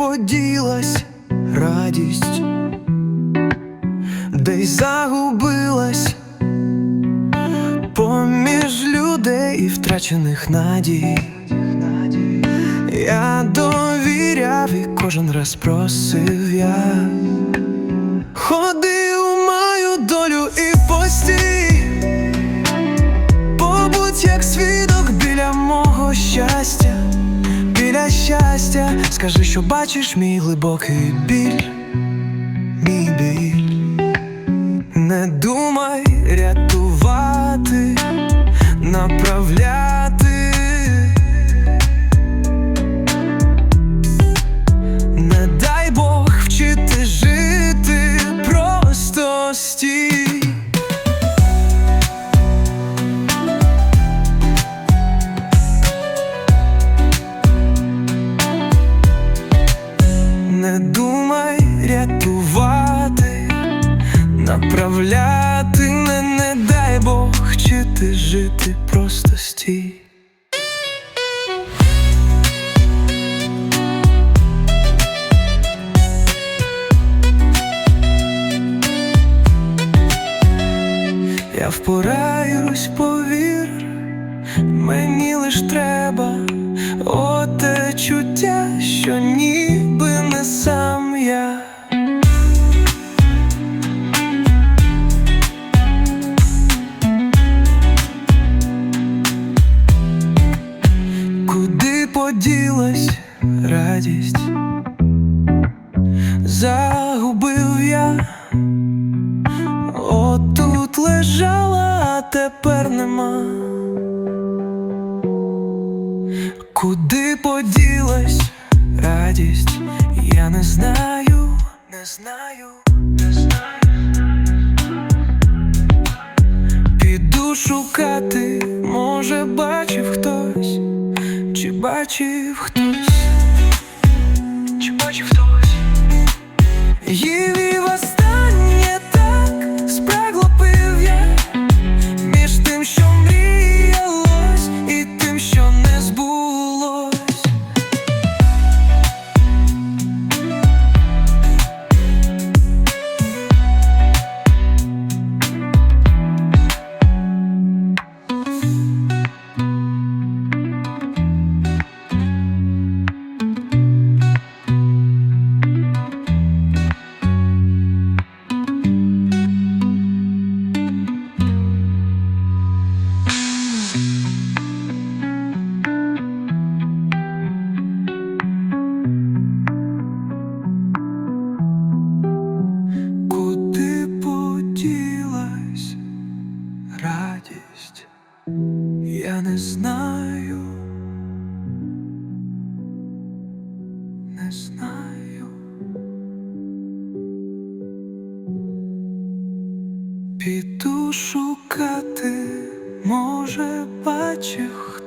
поділась радість, десь загубилась поміж людей і втрачених надій. Я довіряв і кожен раз просив я. Ходи у мою долю і постій, побудь як свідок скажи, що бачиш мій глибокий біль, мій біль, не думай рятувати, направляти. Не думай рятувати, направляти, не, не дай Бог вчити жити, просто стій. Я впораюсь, повір, мені лиш треба оте чуття, що ніби поділась радість? Загубив я. Отут лежала, а тепер нема. Куди поділась радість? Я не знаю, не знаю, не знаю. Піду шукати, може, бачив хтось, бачив хтось, чи бачив хтось. Піду шукати, може, бачив